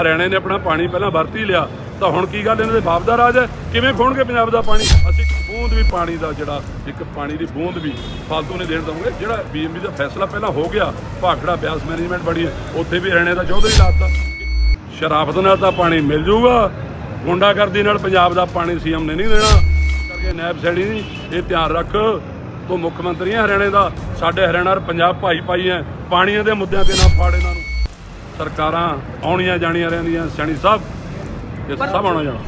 ਹਰਿਆਣੇ ਨੇ ਆਪਣਾ ਪਾਣੀ ਪਹਿਲਾਂ ਵਰਤ ਹੀ ਲਿਆ, ਤਾਂ ਹੁਣ ਕੀ ਗੱਲ ਇਹਨਾਂ ਦੇ ਬਾਪ ਦਾ ਰਾਜ ਹੈ? ਕਿਵੇਂ ਖੋਣਗੇ ਪੰਜਾਬ ਦਾ ਪਾਣੀ? ਅਸੀਂ ਇੱਕ ਬੂੰਦ ਵੀ ਪਾਣੀ ਦਾ ਜਿਹੜਾ, ਇੱਕ ਪਾਣੀ ਦੀ ਬੂੰਦ ਵੀ ਫਾਲਤੂ ਨਹੀਂ ਦੇਣ ਦਵਾਂਗੇ। ਜਿਹੜਾ ਬੀਐਮਬੀ ਦਾ ਫੈਸਲਾ ਪਹਿਲਾਂ ਹੋ ਗਿਆ, ਭਾਖੜਾ ਬਿਆਸ ਮੈਨੇਜਮੈਂਟ ਬੜੀ ਹੈ, ਉੱਥੇ ਵੀ ਹਰਿਆਣੇ ਦਾ ਚੌਧਰੀ ਲਾਤਾ। ਸ਼ਰਾਫਤ ਨਾਲ ਤਾਂ ਪਾਣੀ ਮਿਲ ਜੂਗਾ ਗੁੰਡਾਗਰਦੀ ਨਾਲ ਪੰਜਾਬ ਦਾ ਪਾਣੀ ਸੀਐਮ ਨੇ ਨਹੀਂ ਦੇਣਾ। ਕਰਕੇ ਨੈਬ ਸੈਣੀ, ਇਹ ਧਿਆਨ ਰੱਖ। ਤੂੰ ਮੁੱਖ ਮੰਤਰੀ ਹੈ ਹਰਿਆਣੇ ਦਾ, ਸਾਡੇ ਹਰਿਆਣਾ ਪੰਜਾਬ ਭਾਈ ਭਾਈ ਹੈ। ਪਾਣੀਆਂ ਦੇ ਮੁੱਦਿਆਂ ਤੇ ਨਾ ਫਾੜੇ ਇਹਨਾਂ ਸਰਕਾਰਾਂ ਆਉਣੀਆਂ ਜਾਣੀਆਂ ਰਹਿੰਦੀਆਂ ਸੈਣੀ ਸਾਹਿਬ ਇਹ ਸਭ ਆਉਣਾ ਜਾਣਾ।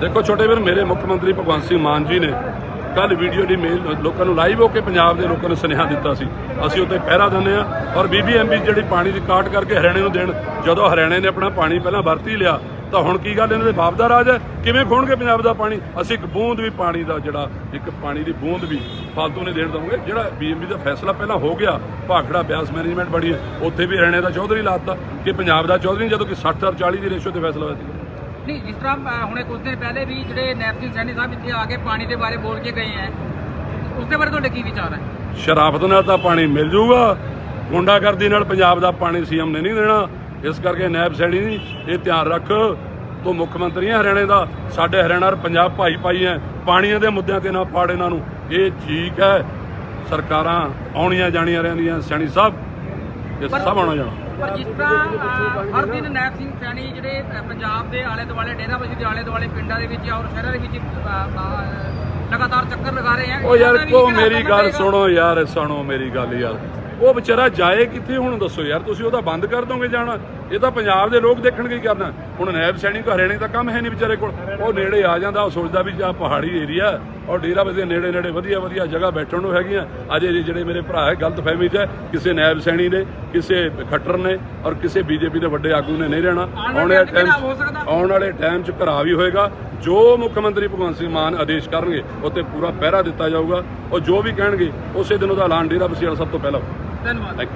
ਦੇਖੋ ਛੋਟੇ ਵੀਰ ਮੇਰੇ ਮੁੱਖ ਮੰਤਰੀ ਭਗਵੰਤ ਸਿੰਘ ਮਾਨ ਜੀ ਨੇ ਕੱਲ ਵੀਡੀਓ ਦੀ ਮੇਲ ਲੋਕਾਂ ਨੂੰ ਲਾਈਵ ਹੋ ਕੇ ਪੰਜਾਬ ਦੇ ਲੋਕਾਂ ਨੂੰ ਸੁਨੇਹਾ ਦਿੱਤਾ ਸੀ। ਅਸੀਂ ਉੱਤੇ ਪਹਿਰਾ ਦਿੰਦੇ ਆ ਔਰ ਬੀਬੀਐਮਬੀ ਜਿਹੜੀ ਪਾਣੀ ਦੀ ਕਾਟ ਕਰਕੇ ਹਰਿਆਣੇ ਨੂੰ ਦੇਣ ਜਦੋਂ ਹਰਿਆਣੇ ਨੇ ਆਪਣਾ ਪਾਣੀ ਪਹਿਲਾਂ ਵਰਤ ਹੀ ਲਿਆ ਤਾਂ ਹੁਣ ਕੀ ਗੱਲ ਇਹਨਾਂ ਦੇ ਬਾਪ ਦਾ ਰਾਜ ਹੈ? ਕਿਵੇਂ ਖੋਣਗੇ ਪੰਜਾਬ ਦਾ ਪਾਣੀ? ਅਸੀਂ ਇੱਕ ਬੂੰਦ ਵੀ ਪਾਣੀ ਦਾ ਜਿਹੜਾ ਇੱਕ ਪਾਣੀ ਦੀ ਬੂੰਦ ਵੀ ਫਾਲਤੂ ਨਹੀਂ ਦੇਣ ਦਵਾਂਗੇ। ਜਿਹੜਾ ਬੀਐਮਬੀ ਦਾ ਫੈਸਲਾ ਪਹਿਲਾਂ ਹੋ ਗਿਆ ਭਾਖੜਾ ਬਿਆਸ ਮੈਨੇਜਮੈਂਟ ਬੜੀ ਹੈ ਉੱਥੇ ਵੀ ਹਰਿਆਣੇ ਦਾ ਚੌਧਰੀ ਲਾਤਾ ਕਿ ਪੰਜਾਬ ਦਾ ਚੌਧਰੀ ਜਦੋਂ ਕਿ 60 ਔਰ 40 ਦੀ ਰੇਸ਼ੋ ਤੇ ਫੈਸਲਾ ਹੋਇਆ ਸੀ। ਨਹੀਂ ਜਿਸ ਤਰ੍ਹਾਂ ਹੁਣੇ ਕੁਝ ਦਿਨ ਪਹਿਲੇ ਵੀ ਜਿਹੜੇ ਸਿੰਘ ਸੈਣੀ ਸਾਹਿਬ ਇੱਥੇ ਆ ਕੇ ਪਾਣੀ ਦੇ ਬਾਰੇ ਬੋਲ ਕੇ ਗਏ ਹੈ ਉਸ ਦੇ ਬਾਰੇ ਤੁਹਾਡੇ ਕੀ ਵਿਚਾਰ ਹੈ ਸ਼ਰਾਫਤ ਨਾਲ ਤਾਂ ਪਾਣੀ ਮਿਲ ਜਾਊਗਾ ਗੁੰਡਾਗਰਦੀ ਨਾਲ ਪੰਜਾਬ ਦਾ ਪਾਣੀ ਸੀਐਮ ਨੇ ਨਹੀਂ ਦੇਣਾ। ਇਸ ਕਰਕੇ ਨੈਬ ਸੈਣੀ ਇਹ ਧਿਆਨ ਰੱਖ। ਤੂੰ ਮੁੱਖ ਮੰਤਰੀ ਹੈ ਹਰਿਆਣੇ ਦਾ ਸਾਡੇ ਹਰਿਆਣਾ ਔਰ ਪੰਜਾਬ ਭਾਈ ਭਾਈ ਹੈ ਪਾਣੀਆਂ ਦੇ ਮੁੱਦਿਆਂ ਤੇ ਨਾ ਫਾੜ ਇਹਨਾਂ ਨੂੰ। ਇਹ ਠੀਕ ਹੈ ਸਰਕਾਰਾਂ ਆਉਣੀਆਂ ਜਾਣੀਆਂ ਰਹਿੰਦੀਆਂ ਸੈਣੀ ਸਾਹਿਬ ਇਹ ਸਭ ਆਉਣਾ ਜਾਣਾ। ਪਰ ਜਿਸ ਤਰ੍ਹਾਂ ਹਰ ਦਿਨ ਨੈਬ ਸਿੰਘ ਸੈਣੀ ਜਿਹੜੇ ਪੰਜਾਬ ਦੇ ਆਲੇ ਦੁਆਲੇ ਡੇਰਾਬੱਸੀ ਦੇ ਆਲੇ ਦੁਆਲੇ ਪਿੰਡਾਂ ਦੇ ਵਿੱਚ ਔਰ ਸ਼ਹਿਰਾਂ ਦੇ ਵਿੱਚ ਲਗਾਤਾਰ ਚੱਕਰ ਲਗਾ ਰਹੇ ਹੈ ਉਹ ਯਾਰ ਕੋ ਮੇਰੀ ਗੱਲ। ਸੁਣੋ ਯਾਰ ਸੁਣੋ ਮੇਰੀ ਗੱਲ ਯਾਰ। ਉਹ ਵਿਚਾਰਾ ਜਾਏ ਕਿੱਥੇ? ਹੁਣ ਦੱਸੋ ਯਾਰ ਤੁਸੀਂ ਉਹਦਾ ਬੰਦ ਕਰ ਦੋਗੇ ਜਾਣਾ? ਇਹ ਤਾਂ ਪੰਜਾਬ ਦੇ ਲੋਕ ਦੇਖਣਗੇ ਕੀ ਕਰਨਾ? ਹੁਣ ਨੈਬ ਸੈਣੀ ਕੋ ਹਰਿਆਣੇ ਦਾ ਕੰਮ ਹੈ ਨਹੀਂ ਵਿਚਾਰੇ ਕੋਲ। ਉਹ ਨੇੜੇ ਆ ਜਾਂਦਾ ਉਹ ਸੋਚਦਾ ਵੀ ਜਾ ਪਹਾੜੀ ਏਰੀਆ ਔਰ ਡੇਰਾ ਬਸੇ ਨੇੜੇ ਨੇੜੇ ਵਧੀਆ ਵਧੀਆ ਜਗ੍ਹਾ ਬੈਠਣ ਨੂੰ ਹੈਗੀਆਂ। ਅਜੇ ਜਿਹੜੇ ਮੇਰੇ ਭਰਾ ਹੈ ਗਲਤ ਫਹਿਮੀ 'ਚ ਕਿਸੇ ਨੈਬ ਸੈਣੀ ਨੇ ਕਿਸੇ ਖੱਟਰ ਨੇ ਔਰ ਕਿਸੇ ਬੀਜੇਪੀ ਦੇ ਵੱਡੇ ਆਗੂ ਨੇ ਨਹੀਂ ਰਹਿਣਾ। ਆਉਣ ਵਾਲੇ ਟਾਈਮ। ਆਉਣ ਵਾਲੇ ਟਾਈਮ 'ਚ ਘਰਾ ਵੀ ਹੋਏਗਾ। ਜੋ ਮੁੱਖ ਮੰਤਰੀ ਭਗਵੰਤ ਸਿੰਘ ਮਾਨ ਆਦੇਸ਼ ਕਰਨਗੇ ਉੱਤੇ ਪੂਰਾ ਪਹਿਰਾ ਦਿੱਤਾ ਜਾਊਗਾ। ਉਹ ਜੋ ਵੀ ਕਹਿਣਗੇ ਉਸੇ ਦਿਨ ਉਹਦਾ ਐਲਾਨ ਡੇਰਾ ਬਸੀ ਵਾਲਾ ਸਭ ਤੋਂ ਪਹਿਲਾਂ ధన్యవాదాలు.